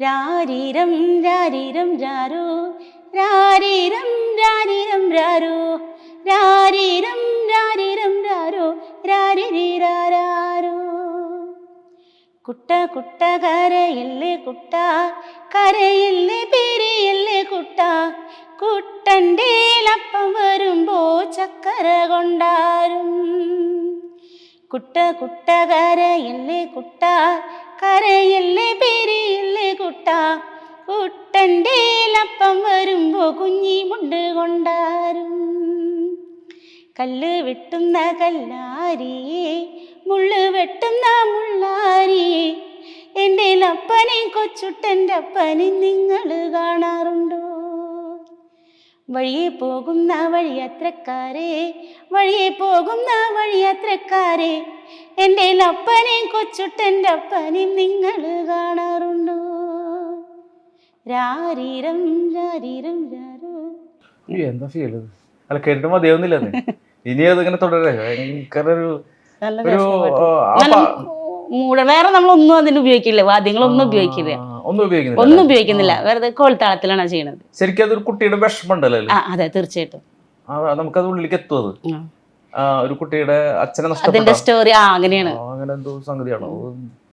രാരീരം രാരീരം രാരോ. രാരീരം രാരീരം രാരോ. രാരീരം രാരീരം രാരോ. രാരീരാരോ കുട്ട കുട്ട കരയില്ലേ കുട്ട. കരയില്ലേ പെരിയല്ലേ കുട്ട. കുട്ടന്റെ ലപ്പം വരുമ്പോ ചക്കര കൊണ്ടാരും. കുട്ട കുട്ട കരയില്ലേ കുട്ട. കരയില്ലേ പെരിയല്ലേ കുട്ട കുട്ടന്റെ ലപ്പം വരുമ്പോ കുഞ്ഞി മുണ്ട് കൊണ്ടാരും. കല്ല് വെട്ടുന്ന കല്ലാരിയെ മുള്ള് വെട്ടുന്ന മുള്ളാരിയെ. എന്റെ അപ്പനെയും കൊച്ചുട്ടന്റെ അപ്പനെയും നിങ്ങൾ കാണാറുണ്ടോ? വഴിയെ പോകുന്ന വഴി വഴിയാത്രക്കാരെ വഴിയെ പോകുന്ന വഴി വഴിയാത്രക്കാരെ. എന്റെ അപ്പനെയും കൊച്ചുട്ടന്റെ അപ്പനെയും നിങ്ങൾ കാണാറുണ്ടോ? രാരീരം രാരീരം രാരോ. എന്താ ഫീൽ അല്ല കേട്ടിട്ട് മതിയാവുന്നില്ലെന്ന്. ഇനി അതിങ്ങനെ തുടരെ ഭയങ്കര ഒരു വേറെ നമ്മളൊന്നും അതിന് ഉപയോഗിക്കില്ല. വാദ്യങ്ങളൊന്നും ഉപയോഗിക്കില്ല. ഒന്നും ഉപയോഗിക്കുന്നില്ല ഒന്നും ഉപയോഗിക്കുന്നില്ല. വെറുതെ കോൾത്താളത്തിലാണ് ചെയ്യണത്. ശരിക്കും അതൊരു കുട്ടിയുടെ വിഷമം ഉണ്ടല്ലോ അല്ലേ? ആ അതെ തീർച്ചയായിട്ടും. നമുക്കത് ഉള്ളിലേക്ക് എത്തും അത്. ഒരു കുട്ടിയുടെ അച്ഛനെ അതിന്റെ സ്റ്റോറി ആ അങ്ങനെയാണ്. അങ്ങനെ എന്തോ സംഗതിയാണോ?